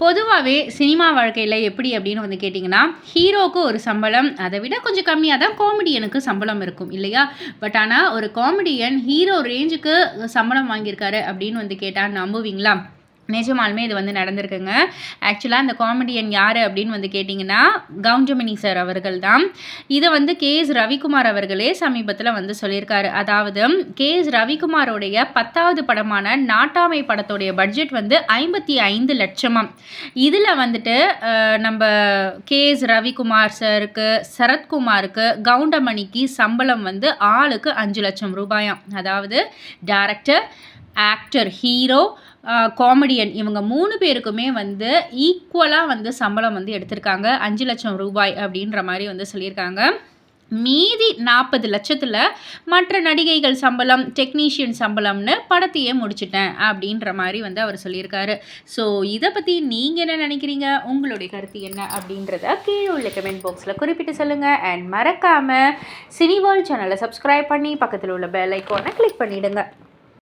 பொதுவாகவே சினிமா வாழ்க்கையில் எப்படி அப்படின்னு வந்து கேட்டிங்கன்னா ஹீரோவுக்கு ஒரு சம்பளம் அதை விட கொஞ்சம் கம்மியாக தான் காமெடியனுக்கு சம்பளம் இருக்கும் இல்லையா? பட் ஆனால் ஒரு காமெடியன் ஹீரோ ரேஞ்சுக்கு சம்பளம் வாங்கியிருக்காரு அப்படின்னு வந்து கேட்டால் நம்புவீங்களா? நிஜமாலுமே இது வந்து நடந்திருக்குங்க. ஆக்சுவலாக அந்த காமெடியன் யார் அப்படின்னு வந்து கேட்டிங்கன்னா கவுண்டமணி சார் அவர்கள் தான். இதை வந்து கே எஸ் ரவிக்குமார் அவர்களே சமீபத்தில் வந்து சொல்லியிருக்காரு. அதாவது கே எஸ் ரவிக்குமாரோடைய பத்தாவது படமான நாட்டாமை படத்தோடைய பட்ஜெட் வந்து ஐம்பத்தி ஐந்து லட்சமாம். இதில் வந்துட்டு நம்ம கே எஸ் ரவிக்குமார் சாருக்கு சரத்குமாருக்கு கவுண்டமணிக்கு சம்பளம் வந்து ஆளுக்கு அஞ்சு லட்சம் ரூபாயாம். அதாவது டேரக்டர் ஆக்டர் ஹீரோ காமெடியன் இவங்க மூணு பேருக்குமே வந்து ஈக்குவலாக வந்து சம்பளம் வந்து எடுத்திருக்காங்க. அஞ்சு லட்சம் ரூபாய் அப்படின்ற மாதிரி வந்து சொல்லியிருக்காங்க. மீதி நாற்பது லட்சத்தில் மற்ற நடிகைகள் சம்பளம் டெக்னீஷியன் சம்பளம்னு படத்தையே முடிச்சிட்டேன் அப்படின்ற மாதிரி வந்து அவர் சொல்லியிருக்காரு. ஸோ இதை பற்றி நீங்கள் என்ன நினைக்கிறீங்க? உங்களுடைய கருத்து என்ன அப்படின்றத கீழே உள்ள கமெண்ட் பாக்ஸில் குறிப்பிட்டு சொல்லுங்கள் அண்ட் மறக்காமல் சினிவால் சேனலை சப்ஸ்கிரைப் பண்ணி பக்கத்தில் உள்ள பெல் ஐக்கோனை கிளிக் பண்ணிவிடுங்க